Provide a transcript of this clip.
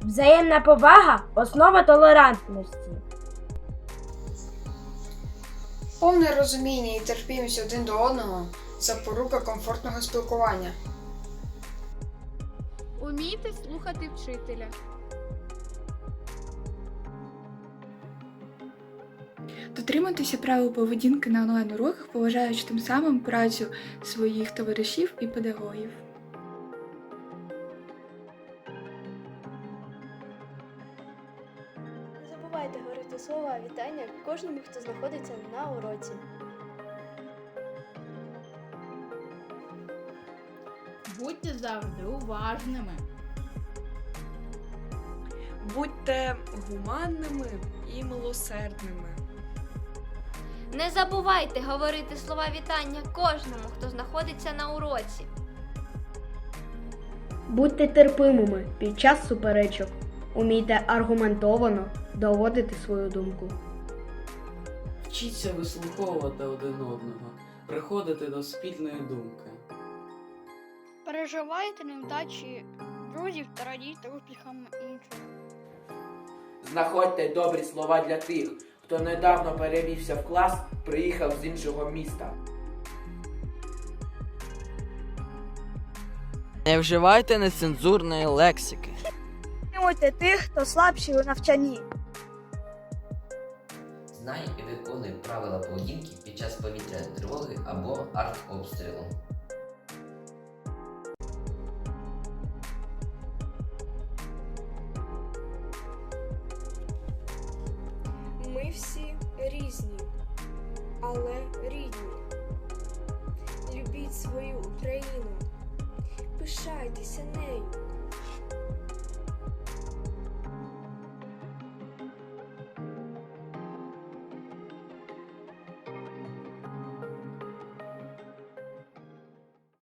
Взаємна повага основа толерантності. Повне розуміння і терпімість один до одного запорука комфортного спілкування. Умійте слухати вчителя. Дотримуйтеся правил поведінки на онлайн-уроках, поважаючи тим самим працю своїх товаришів і педагогів. Забувайте говорити слова вітання кожному, хто знаходиться на уроці. Будьте завжди уважними. Будьте гуманними і милосердними. Не забувайте говорити слова вітання кожному, хто знаходиться на уроці. Будьте терпимими під час суперечок. Умійте аргументовано доводити свою думку. Вчіться вислуховувати один одного, приходити до спільної думки. Переживайте невдачі друзів та радійте успіхам інших. Знаходьте добрі слова для тих, хто недавно перевівся в клас, приїхав з іншого міста. Не вживайте нецензурної лексики. Підтримуйте тих, хто слабший у навчанні. Знай і виконуй правила поведінки під час повітряної тривоги або артобстрілу. Ми всі різні, але рідні. Любіть свою Україну, пишайтеся нею.